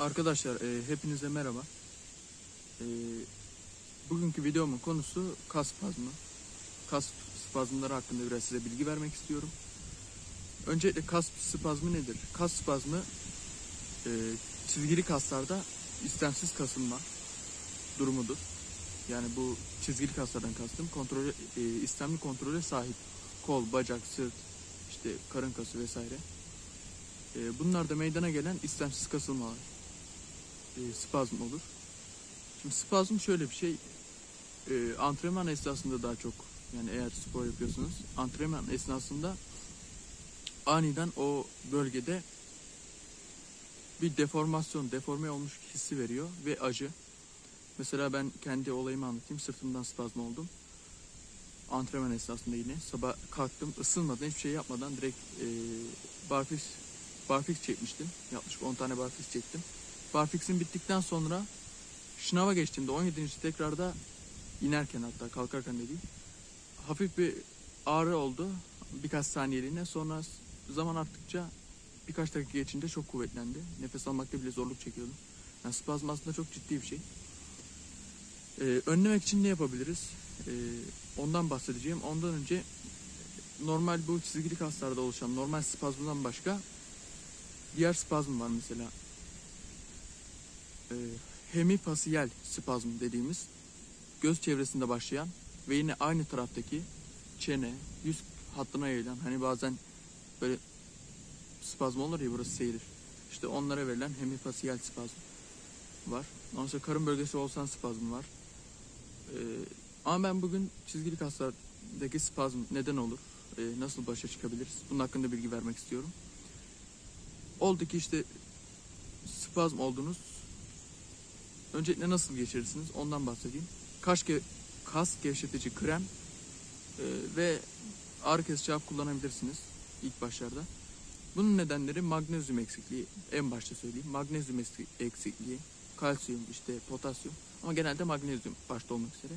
Arkadaşlar e, hepinize merhaba. E, bugünkü videomun konusu kas spazmı. Kas spazmları hakkında biraz size bilgi vermek istiyorum. Öncelikle kas spazmı nedir? Kas spazmı e, çizgili kaslarda istemsiz kasılma durumudur. Yani bu çizgili kaslardan kastım kontrolü, e, istemli kontrole sahip kol, bacak, sırt, işte karın kası vesaire. E, bunlar da meydana gelen istemsiz kasılmalar e, spazm olur. Şimdi spazm şöyle bir şey. E, antrenman esnasında daha çok yani eğer spor yapıyorsunuz antrenman esnasında aniden o bölgede bir deformasyon, deforme olmuş hissi veriyor ve acı. Mesela ben kendi olayımı anlatayım. Sırtımdan spazm oldum. Antrenman esnasında yine sabah kalktım ısınmadan hiçbir şey yapmadan direkt e, barfiks, barfiks çekmiştim. Yaklaşık 10 tane barfiks çektim. Barfix'in bittikten sonra şınava geçtiğimde 17. tekrarda inerken hatta kalkarken de değil hafif bir ağrı oldu birkaç saniyeliğine sonra zaman arttıkça birkaç dakika geçince çok kuvvetlendi. Nefes almakta bile zorluk çekiyordum. Yani spazm aslında çok ciddi bir şey. Ee, önlemek için ne yapabiliriz? Ee, ondan bahsedeceğim. Ondan önce normal bu çizgili kaslarda oluşan normal spazmdan başka diğer spazm var mesela e, hemifasiyel spazm dediğimiz göz çevresinde başlayan ve yine aynı taraftaki çene, yüz hattına yayılan hani bazen böyle spazm olur ya burası seyirir. İşte onlara verilen hemifasiyel spazm var. Ondan sonra karın bölgesi olsan spazm var. Ee, ama ben bugün çizgili kaslardaki spazm neden olur? Ee, nasıl başa çıkabiliriz? Bunun hakkında bilgi vermek istiyorum. Oldu ki işte spazm oldunuz. Öncelikle nasıl geçirirsiniz ondan bahsedeyim. Kas, ge- kas gevşetici krem e, ve ağrı kesici hap kullanabilirsiniz ilk başlarda. Bunun nedenleri magnezyum eksikliği en başta söyleyeyim. Magnezyum eksik- eksikliği, kalsiyum, işte potasyum ama genelde magnezyum başta olmak üzere.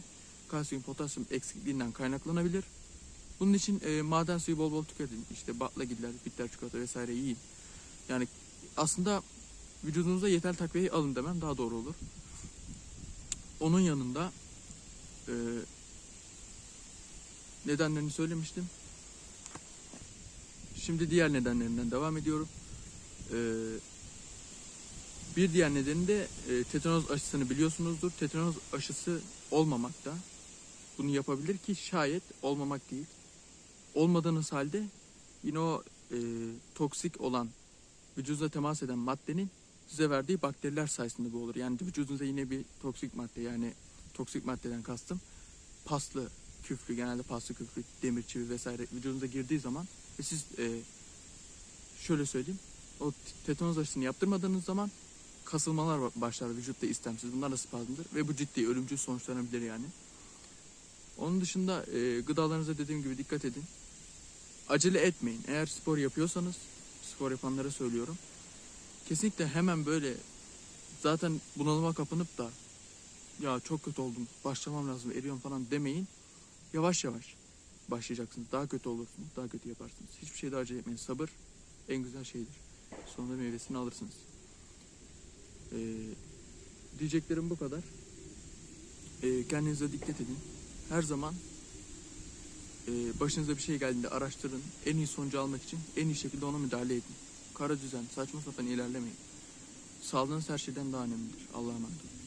Kalsiyum, potasyum eksikliğinden kaynaklanabilir. Bunun için e, maden suyu bol bol tüketin. İşte baklagiller, bitter çikolata vesaire yiyin. Yani aslında vücudunuza yeterli takviyeyi alın demem daha doğru olur. Onun yanında e, nedenlerini söylemiştim. Şimdi diğer nedenlerinden devam ediyorum. E, bir diğer nedeni de e, tetanoz aşısını biliyorsunuzdur. Tetanoz aşısı olmamakta. Bunu yapabilir ki şayet olmamak değil. Olmadığınız halde yine o e, toksik olan vücudunuza temas eden maddenin size verdiği bakteriler sayesinde bu olur. Yani vücudunuza yine bir toksik madde yani toksik maddeden kastım paslı küflü genelde paslı küflü demir çivi vesaire vücudunuza girdiği zaman ve siz e, şöyle söyleyeyim o tetanoz aşısını yaptırmadığınız zaman kasılmalar ba- başlar vücutta istemsiz bunlar da spazmdır ve bu ciddi ölümcül sonuçlanabilir yani. Onun dışında e, gıdalarınıza dediğim gibi dikkat edin. Acele etmeyin. Eğer spor yapıyorsanız spor yapanlara söylüyorum kesinlikle hemen böyle zaten bunalıma kapınıp da ya çok kötü oldum başlamam lazım eriyorum falan demeyin. Yavaş yavaş başlayacaksınız. Daha kötü olursunuz. Daha kötü yaparsınız. Hiçbir şeyde acele etmeyin. Sabır en güzel şeydir. Sonunda meyvesini alırsınız. Ee, diyeceklerim bu kadar. Ee, kendinize dikkat edin. Her zaman e, başınıza bir şey geldiğinde araştırın. En iyi sonucu almak için en iyi şekilde ona müdahale edin kara düzen, saçma sapan ilerlemeyin. Sağlığınız her şeyden daha önemlidir. Allah'a emanet olun.